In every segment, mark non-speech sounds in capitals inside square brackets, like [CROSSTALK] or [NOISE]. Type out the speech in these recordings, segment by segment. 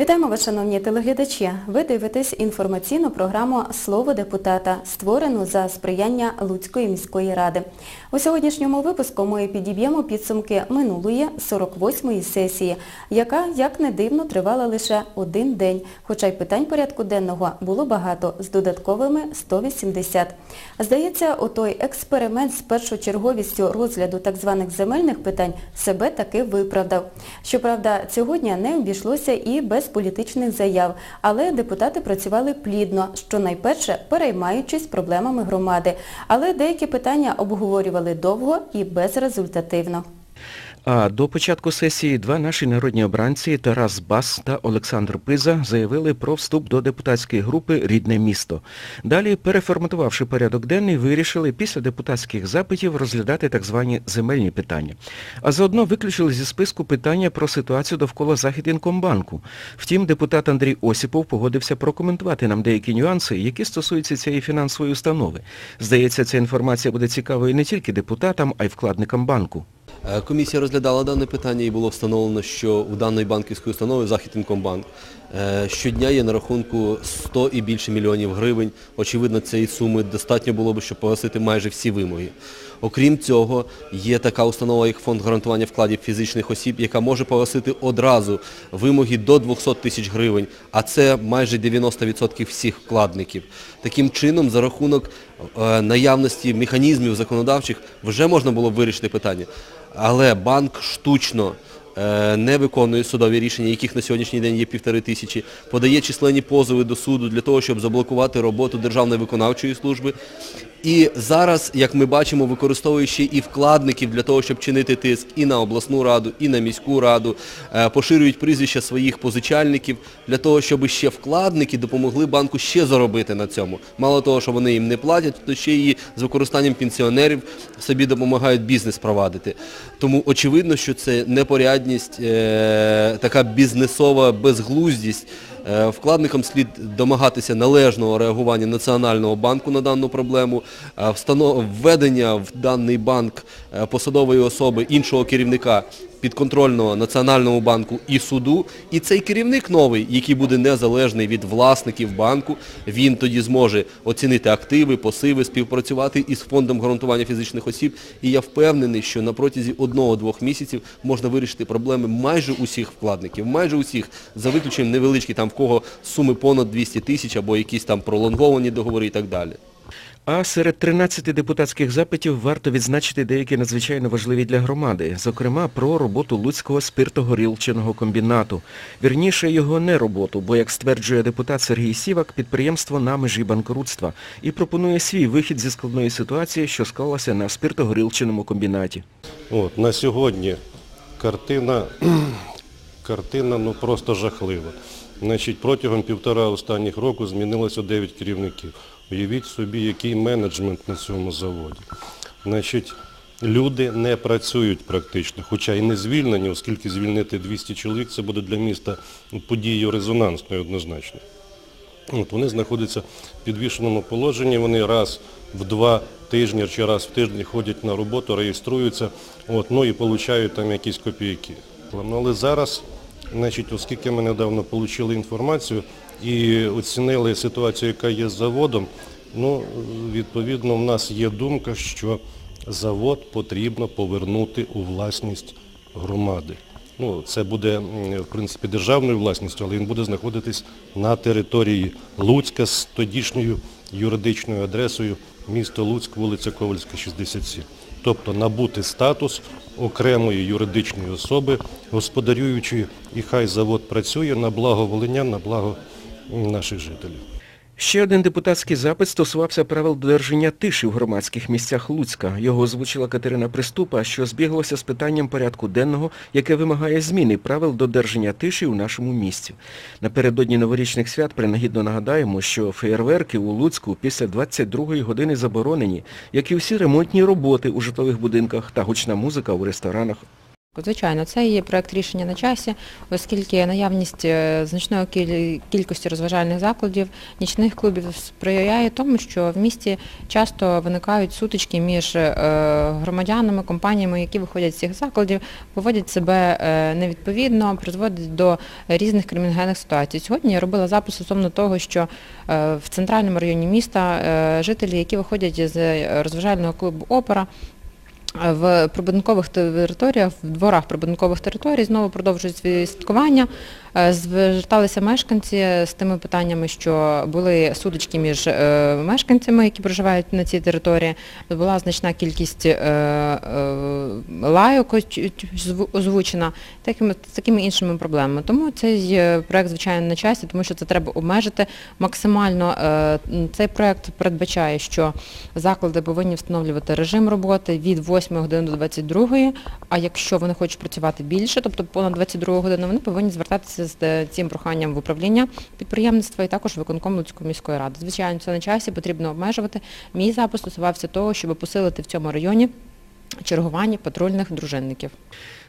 Вітаємо вас, шановні телеглядачі. Ви дивитесь інформаційну програму Слово депутата, створену за сприяння Луцької міської ради. У сьогоднішньому випуску ми підіб'ємо підсумки минулої 48-ї сесії, яка, як не дивно, тривала лише один день, хоча й питань порядку денного було багато, з додатковими 180. Здається, отой експеримент з першочерговістю розгляду так званих земельних питань себе таки виправдав. Щоправда, сьогодні не обійшлося і без політичних заяв, але депутати працювали плідно, що найперше переймаючись проблемами громади. Але деякі питання обговорювали довго і безрезультативно. А до початку сесії два наші народні обранці Тарас Бас та Олександр Пиза заявили про вступ до депутатської групи «Рідне місто». Далі, переформатувавши порядок денний, вирішили після депутатських запитів розглядати так звані земельні питання. А заодно виключили зі списку питання про ситуацію довкола Західінкомбанку. Втім, депутат Андрій Осіпов погодився прокоментувати нам деякі нюанси, які стосуються цієї фінансової установи. Здається, ця інформація буде цікавою не тільки депутатам, а й вкладникам банку. Е, Комісія розглядала дане питання і було встановлено, що у даної банківської установи Західінкомбанк е, щодня є на рахунку 100 і більше мільйонів гривень. Очевидно, цієї суми достатньо було б, щоб погасити майже всі вимоги. Окрім цього, є така установа, як фонд гарантування вкладів фізичних осіб, яка може погасити одразу вимоги до 200 тисяч гривень, а це майже 90% всіх вкладників. Таким чином, за рахунок е, наявності механізмів законодавчих вже можна було б вирішити питання. Але банк штучно не виконує судові рішення, яких на сьогоднішній день є півтори тисячі, подає численні позови до суду для того, щоб заблокувати роботу Державної виконавчої служби. І зараз, як ми бачимо, використовує ще і вкладників для того, щоб чинити тиск і на обласну раду, і на міську раду, е, поширюють прізвища своїх позичальників для того, щоб ще вкладники допомогли банку ще заробити на цьому. Мало того, що вони їм не платять, то ще і з використанням пенсіонерів собі допомагають бізнес провадити. Тому очевидно, що це непорядність, е, така бізнесова безглуздість. Е, Вкладникам слід домагатися належного реагування Національного банку на дану проблему, е, введення в даний банк посадової особи іншого керівника підконтрольного Національному банку і суду. І цей керівник новий, який буде незалежний від власників банку, він тоді зможе оцінити активи, пасиви, співпрацювати із фондом гарантування фізичних осіб. І я впевнений, що на протязі одного-двох місяців можна вирішити проблеми майже усіх вкладників, майже усіх, за виключенням невеличкі, там в кого суми понад 200 тисяч або якісь там пролонговані договори і так далі. А серед 13 депутатських запитів варто відзначити деякі надзвичайно важливі для громади, зокрема про роботу Луцького спиртогорілчиного комбінату. Вірніше його не роботу, бо, як стверджує депутат Сергій Сівак, підприємство на межі банкрутства і пропонує свій вихід зі складної ситуації, що склалася на спиртогорілчиному комбінаті. От, на сьогодні картина, [CLEARS THROAT] картина ну, просто жахлива. Значить, протягом півтора останніх року змінилося 9 керівників. Уявіть собі, який менеджмент на цьому заводі. Значить, люди не працюють практично, хоча і не звільнені, оскільки звільнити 200 чоловік це буде для міста подією резонансною однозначно. От вони знаходяться в підвішеному положенні, вони раз в два тижні чи раз в тиждень ходять на роботу, реєструються, от, ну і отримують там якісь копійки. Ну, Але зараз, значить, оскільки ми недавно отримали інформацію і оцінили ситуацію, яка є з заводом, ну, відповідно, в нас є думка, що завод потрібно повернути у власність громади. Ну, це буде, в принципі, державною власністю, але він буде знаходитись на території Луцька з тодішньою юридичною адресою місто Луцьк, вулиця Ковальська, 67. Тобто набути статус окремої юридичної особи, господарюючої, і хай завод працює на благо волинян, на благо наших жителів. Ще один депутатський запит стосувався правил додержання тиші в громадських місцях Луцька. Його озвучила Катерина Приступа, що збіглося з питанням порядку денного, яке вимагає зміни правил додержання тиші у нашому місті. Напередодні новорічних свят принагідно нагадаємо, що феєрверки у Луцьку після 22-ї години заборонені, як і всі ремонтні роботи у житлових будинках та гучна музика у ресторанах. Звичайно, це є проект рішення на часі, оскільки наявність е, значної кількості розважальних закладів, нічних клубів сприяє тому, що в місті часто виникають сутички між е, громадянами, компаніями, які виходять з цих закладів, поводять себе е, невідповідно, призводять до різних криміногенних ситуацій. Сьогодні я робила запис стосовно того, що в центральному районі міста жителі, які виходять з розважального клубу Опера, в прибудинкових територіях, в дворах прибудинкових територій знову продовжують свої святкування. Е, Зверталися мешканці з тими питаннями, що були сутички між е, мешканцями, які проживають на цій території. Була значна кількість е, лайок озвучена, такими, такими іншими проблемами. Тому цей проект, звичайно, на часі, тому що це треба обмежити максимально. Цей проект передбачає, що заклади повинні встановлювати режим роботи від 8 години до 22, а якщо вони хочуть працювати більше, тобто понад 22 годину, вони повинні звертатися з е, цим проханням в управління підприємництва і також виконком Луцької міської ради. Звичайно, це на часі, потрібно обмежувати. Мій запис стосувався того, щоб посилити в цьому районі чергування патрульних дружинників.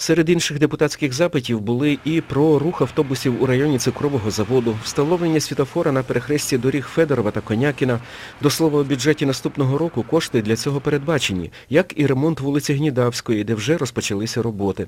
Серед інших депутатських запитів були і про рух автобусів у районі цукрового заводу, встановлення світофора на перехресті доріг Федорова та Конякіна. До слова, у бюджеті наступного року кошти для цього передбачені, як і ремонт вулиці Гнідавської, де вже розпочалися роботи.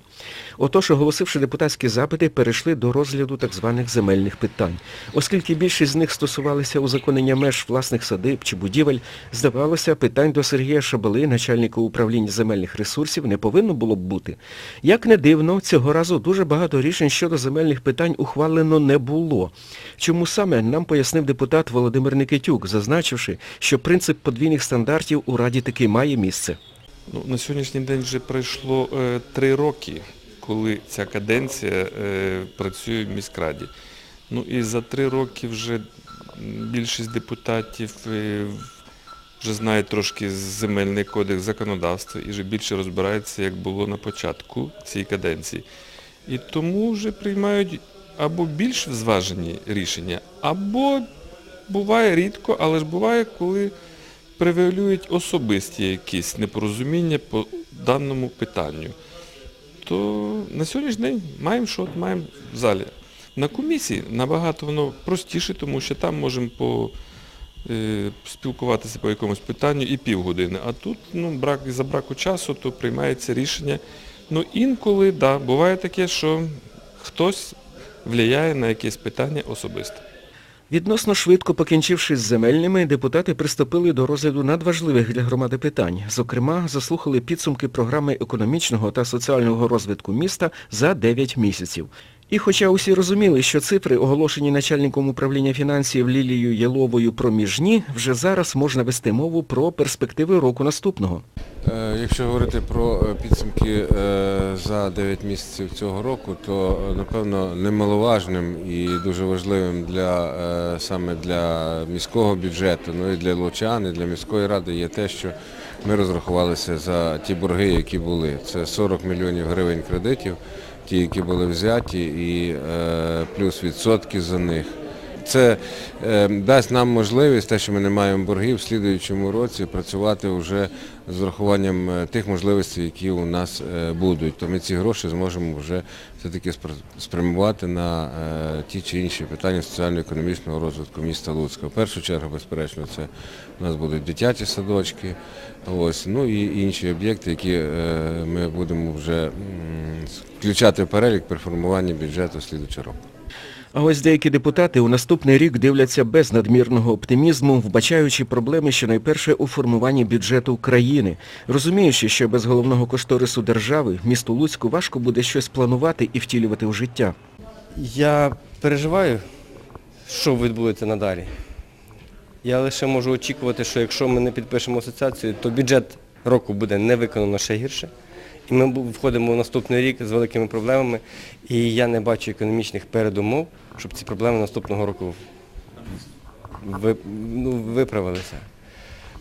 Отож, оголосивши депутатські запити, перейшли до розгляду так званих земельних питань. Оскільки більшість з них стосувалися узаконення меж власних садиб чи будівель, здавалося, питань до Сергія Шабали, начальника управління земельних ресурсів, не повинно було б бути. Як не дивно, цього разу дуже багато рішень щодо земельних питань ухвалено не було. Чому саме, нам пояснив депутат Володимир Никитюк, зазначивши, що принцип подвійних стандартів у Раді таки має місце. Ну, на сьогоднішній день вже пройшло е, три роки, коли ця каденція е, працює в міськраді. Ну і за три роки вже більшість депутатів е, вже знають трошки земельний кодекс законодавства і вже більше розбираються, як було на початку цієї каденції. І тому вже приймають або більш зважені рішення, або буває рідко, але ж буває, коли превалюють особисті якісь непорозуміння по даному питанню. То на сьогоднішній день маємо що маємо в залі. На комісії набагато воно простіше, тому що там можемо по, спілкуватися по якомусь питанню і півгодини. А тут ну, брак, за браку часу то приймається рішення. Ну інколи, да, буває таке, що хтось впливає на якесь питання особисто. Відносно швидко покінчивши з земельними, депутати приступили до розгляду надважливих для громади питань. Зокрема, заслухали підсумки програми економічного та соціального розвитку міста за 9 місяців. І хоча усі розуміли, що цифри, оголошені начальником управління фінансів Лілією Єловою проміжні, вже зараз можна вести мову про перспективи року наступного. Е, Якщо говорити про е, підсумки е, за 9 місяців цього року, то напевно немаловажним і дуже важливим для саме для міського бюджету, ну і для лучан, і для міської ради є те, що ми розрахувалися за ті борги, які були. Це 40 мільйонів гривень кредитів, ті, які були взяті, і е, плюс відсотки за них. Це е, дасть нам можливість, те, що ми не маємо боргів, в слідуючому році працювати вже з врахуванням е, тих можливостей, які у нас е, будуть. То ми ці гроші зможемо вже все-таки спрямувати на е, ті чи інші питання соціально-економічного розвитку міста Луцька. В першу чергу, безперечно, це у нас будуть дитячі садочки, ось, ну і інші об'єкти, які ми будемо вже включати в перелік при формуванні бюджету слідуючого року. А ось деякі депутати у наступний рік дивляться без надмірного оптимізму, вбачаючи проблеми щонайперше у формуванні бюджету країни, розуміючи, що без головного кошторису держави місту Луцьку важко буде щось планувати і втілювати у життя. Я переживаю, що відбудеться надалі. Я лише можу очікувати, що якщо ми не підпишемо асоціацію, то бюджет року буде не виконано ще гірше. Ми входимо в наступний рік з великими проблемами. І я не бачу економічних передумов, щоб ці проблеми наступного року ну, виправилися.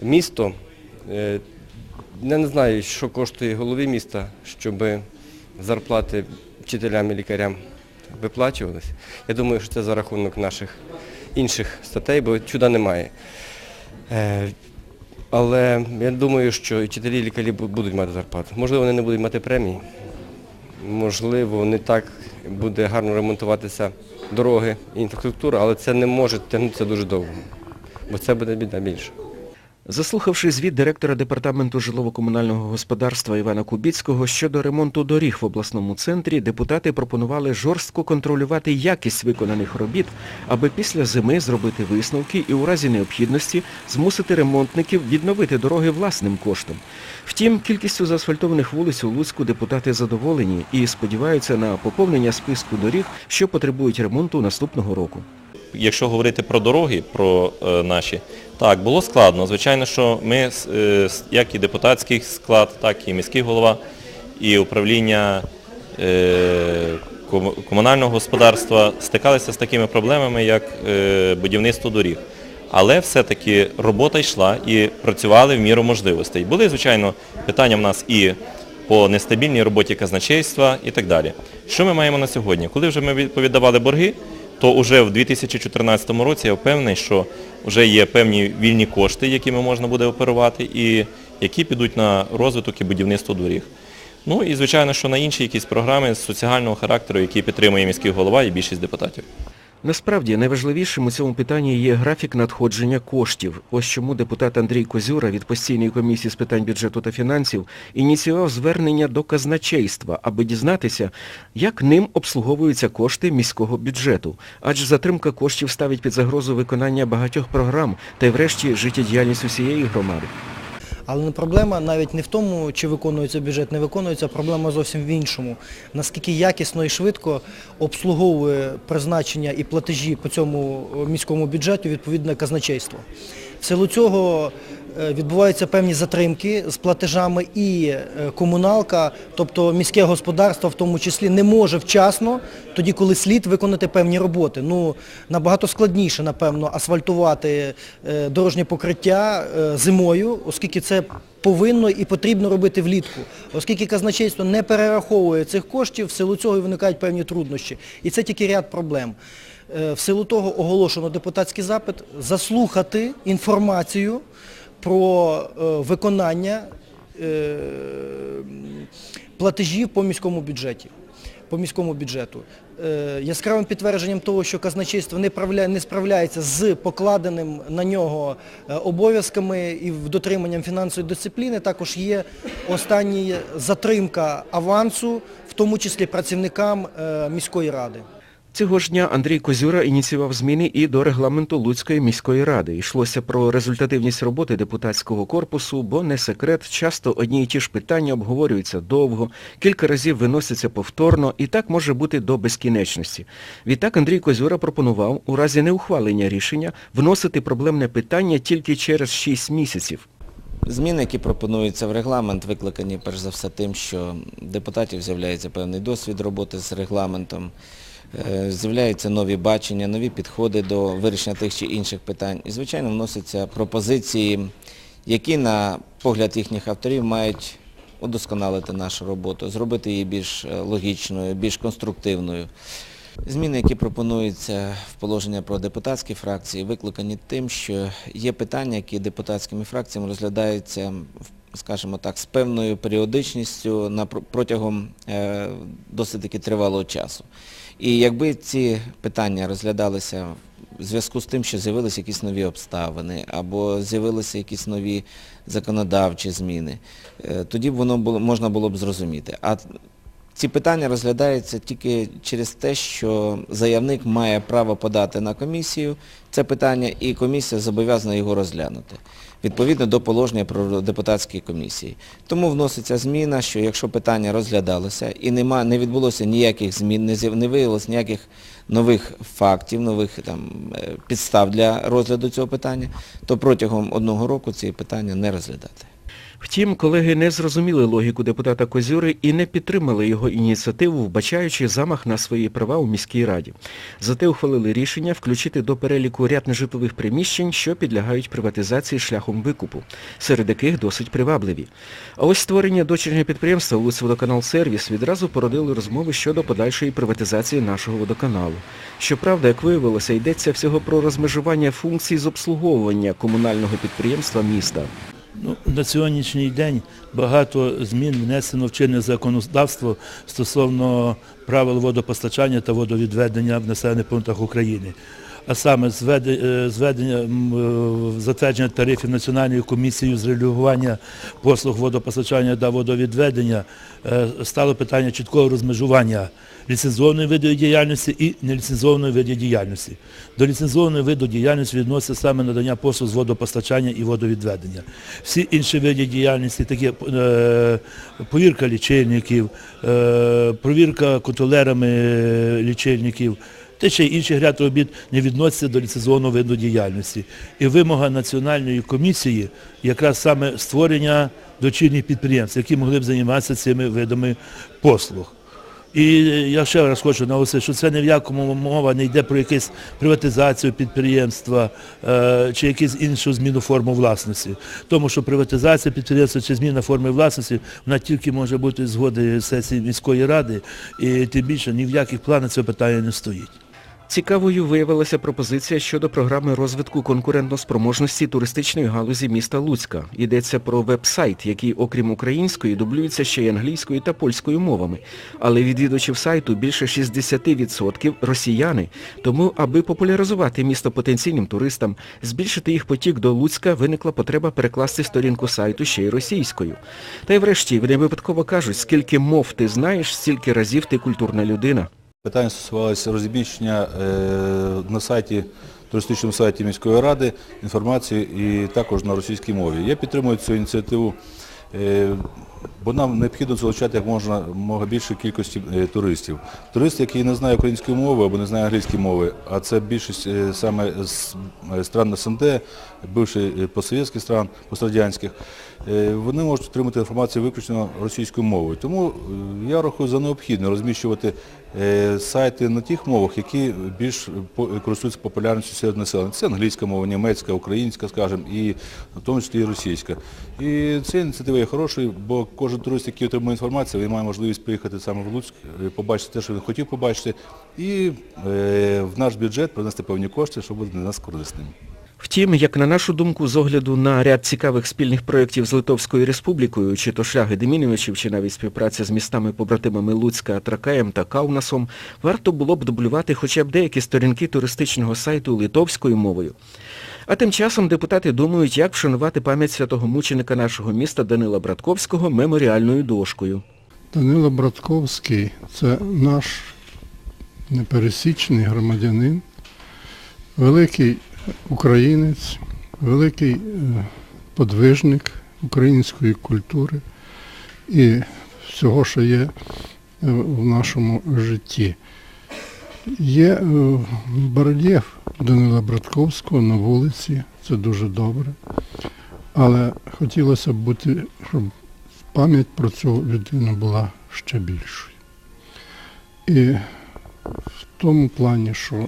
Місто, е, я не знаю, що коштує голові міста, щоб зарплати вчителям і лікарям виплачувалися. Я думаю, що це за рахунок наших інших статей, бо чуда немає. Але я думаю, що вчителі і лікарі будуть мати зарплату. Можливо, вони не будуть мати премії. можливо, не так буде гарно ремонтуватися дороги і інфраструктура, але це не може тягнутися дуже довго, бо це буде біда більше. Заслухавши звіт директора департаменту житлово-комунального господарства Івана Кубіцького щодо ремонту доріг в обласному центрі, депутати пропонували жорстко контролювати якість виконаних робіт, аби після зими зробити висновки і у разі необхідності змусити ремонтників відновити дороги власним коштом. Втім, кількістю заасфальтованих вулиць у Луцьку депутати задоволені і сподіваються на поповнення списку доріг, що потребують ремонту наступного року. Якщо говорити про дороги, про е, наші, так, було складно. Звичайно, що ми, е, як і депутатський склад, так і міський голова, і управління е, комунального господарства стикалися з такими проблемами, як е, будівництво доріг. Але все-таки робота йшла і працювали в міру можливостей. Були, звичайно, питання в нас і по нестабільній роботі казначейства і так далі. Що ми маємо на сьогодні? Коли вже ми від- повіддавали борги, то вже в 2014 році я впевнений, що вже є певні вільні кошти, якими можна буде оперувати, і які підуть на розвиток і будівництво доріг. Ну і звичайно, що на інші якісь програми з соціального характеру, які підтримує міський голова і більшість депутатів. Насправді, найважливішим у цьому питанні є графік надходження коштів. Ось чому депутат Андрій Козюра від постійної комісії з питань бюджету та фінансів ініціював звернення до казначейства, аби дізнатися, як ним обслуговуються кошти міського бюджету. Адже затримка коштів ставить під загрозу виконання багатьох програм та й врешті життєдіяльність усієї громади. Але проблема навіть не в тому, чи виконується бюджет, не виконується, а проблема зовсім в іншому. Наскільки якісно і швидко обслуговує призначення і платежі по цьому міському бюджету відповідне казначейство. В силу цього відбуваються певні затримки з платежами і е, комуналка, тобто міське господарство в тому числі не може вчасно, тоді коли слід виконати певні роботи. Ну, набагато складніше, напевно, асфальтувати е, дорожнє покриття е, зимою, оскільки це повинно і потрібно робити влітку. Оскільки казначейство не перераховує цих коштів, в силу цього і виникають певні труднощі. І це тільки ряд проблем. Е, В силу того оголошено депутатський запит заслухати інформацію про е, виконання е, платежів по міському бюджеті. По міському бюджету. Е, Яскравим підтвердженням того, що казначейство не, правля- не справляється з покладеним на нього обов'язками і дотриманням фінансової дисципліни, також є остання затримка авансу, в тому числі працівникам міської ради. Цього ж дня Андрій Козюра ініціював зміни і до регламенту Луцької міської ради. Йшлося про результативність роботи депутатського корпусу, бо не секрет, часто одні й ті ж питання обговорюються довго, кілька разів виносяться повторно і так може бути до безкінечності. Відтак Андрій Козюра пропонував у разі неухвалення рішення вносити проблемне питання тільки через 6 місяців. Зміни, які пропонуються в регламент, викликані перш за все тим, що депутатів з'являється певний досвід роботи з регламентом, з'являються нові бачення, нові підходи до вирішення тих чи інших питань. І, звичайно, вносяться пропозиції, які, на погляд їхніх авторів, мають удосконалити нашу роботу, зробити її більш е, логічною, більш конструктивною. Зміни, які пропонуються в положення про депутатські фракції, викликані тим, що є питання, які депутатськими фракціями розглядаються, скажімо так, з певною періодичністю протягом е, досить таки тривалого часу. І якби ці питання розглядалися в зв'язку з тим, що з'явилися якісь нові обставини або з'явилися якісь нові законодавчі зміни, е, тоді б воно було, можна було б зрозуміти. А ці питання розглядаються тільки через те, що заявник має право подати на комісію це питання, і комісія зобов'язана його розглянути, відповідно до положення про депутатські комісії. Тому вноситься зміна, що якщо питання розглядалося і нема, не відбулося ніяких змін, не, не виявилось ніяких нових фактів, нових там, е, підстав для розгляду цього питання, то протягом одного року ці питання не розглядати. Втім, колеги не зрозуміли логіку депутата Козюри і не підтримали його ініціативу, вбачаючи замах на свої права у міській раді. Зате ухвалили рішення включити до переліку ряд нежитлових приміщень, що підлягають приватизації шляхом викупу, серед яких досить привабливі. А ось створення дочірнього підприємства «Луцьводоканал Сервіс» відразу породили розмови щодо подальшої приватизації нашого водоканалу. Щоправда, як виявилося, йдеться всього про розмежування функцій з обслуговування комунального підприємства міста. Ну, на сьогоднішній день багато змін внесено в чинне законодавство стосовно правил водопостачання та водовідведення в населених пунктах України. А саме е, зведення е, затвердження тарифів Національною комісією з регулювання послуг водопостачання та водовідведення е, стало питання чіткого розмежування ліцензованої виду діяльності і неліцензованої виду діяльності. До ліцензованої виду діяльності відноситься саме надання послуг з водопостачання і водовідведення. Всі інші види діяльності, такі повірка лічильників, провірка контролерами лічильників, та ще й інших ряд робіт не відносяться до ліцензованого виду діяльності. І вимога Національної комісії якраз саме створення дочірніх підприємств, які могли б займатися цими видами послуг. І я ще раз хочу наголосити, що це ні в якому мова не йде про якусь приватизацію підприємства е, чи якусь іншу зміну форми власності. Тому що приватизація підприємства чи зміна форми власності, вона тільки може бути згоди сесії міської ради, і тим більше ні в яких планах цього питання не стоїть. Цікавою виявилася пропозиція щодо програми розвитку конкурентоспроможності туристичної галузі міста Луцька. Йдеться про веб-сайт, який, окрім української, дублюється ще й англійською та польською мовами. Але відвідувачів сайту більше 60% росіяни. Тому, аби популяризувати місто потенційним туристам, збільшити їх потік до Луцька, виникла потреба перекласти сторінку сайту ще й російською. Та й врешті, не випадково кажуть, скільки мов ти знаєш, стільки разів ти культурна людина. Питання стосувалося розміщення е, на сайті, туристичному сайті міської ради інформації і також на російській мові. Я підтримую цю ініціативу, е, бо нам необхідно залучати як можна більше кількості е, туристів. Турист, який не знає української мови або не знає англійської мови, а це більшість саме з стран СНД, бивших е, постсовєтських стран, пострадянських, вони можуть отримати інформацію виключно російською мовою. Тому я рахую за необхідне розміщувати сайти на тих мовах, які більш користуються популярністю серед населення. Це англійська мова, німецька, українська, скажімо, і в тому числі і російська. І ця ініціатива є хорошою, бо кожен турист, який отримує інформацію, він має можливість приїхати саме в Луцьк, е, побачити те, що він хотів побачити, і е, в наш бюджет принести певні кошти, що буде для нас корисним. Втім, як на нашу думку, з огляду на ряд цікавих спільних проєктів з Литовською Республікою, чи то шлях Деміновичів, чи навіть співпраця з містами-побратимами Луцька, Тракаєм та Каунасом, варто було б дублювати хоча б деякі сторінки туристичного сайту литовською мовою. А тим часом депутати думають, як вшанувати пам'ять святого мученика нашого міста Данила Братковського меморіальною дошкою. Данило Братковський це наш непересічний громадянин, великий українець, великий е, подвижник української культури і всього, що є е, в нашому житті. Є е, барельєф Данила Братковського на вулиці, це дуже добре. Але хотілося б бути, щоб пам'ять про цю людину була ще більшою. І в тому плані, що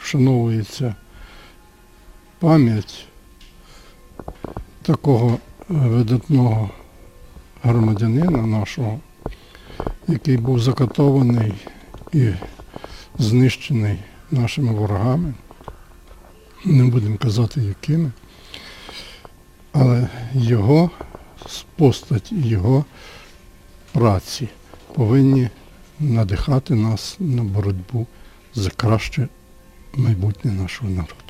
вшановується пам'ять такого е, видатного громадянина нашого, який був закатований і знищений нашими ворогами, не будемо казати якими, але його постать його праці повинні надихати нас на боротьбу за краще майбутнє нашого народу.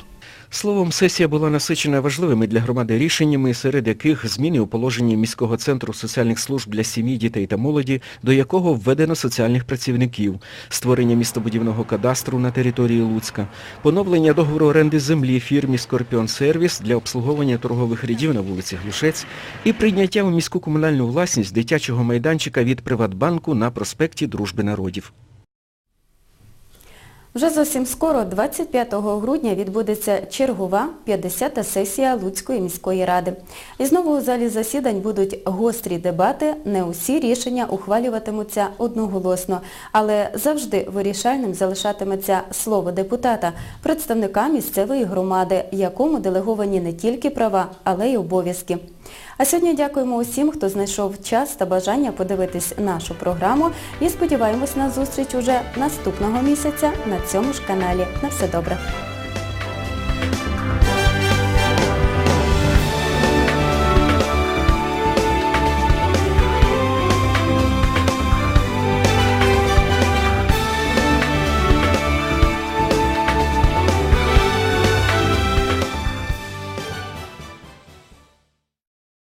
Словом, сесія була насичена важливими для громади рішеннями, серед яких зміни у положенні міського центру соціальних служб для сім'ї, дітей та молоді, до якого введено соціальних працівників, створення містобудівного кадастру на території Луцька, поновлення договору оренди землі фірмі Скорпіон Сервіс для обслуговування торгових рядів на вулиці Глушець і прийняття у міську комунальну власність дитячого майданчика від Приватбанку на проспекті Дружби народів. Вже зовсім скоро, 25 грудня, відбудеться чергова 50-та сесія Луцької міської ради. І знову у залі засідань будуть гострі дебати, не усі рішення ухвалюватимуться одноголосно, але завжди вирішальним залишатиметься слово депутата, представника місцевої громади, якому делеговані не тільки права, але й обов'язки. А сьогодні дякуємо усім, хто знайшов час та бажання подивитись нашу програму і сподіваємось на зустріч уже наступного місяця на цьому ж каналі. На все добре.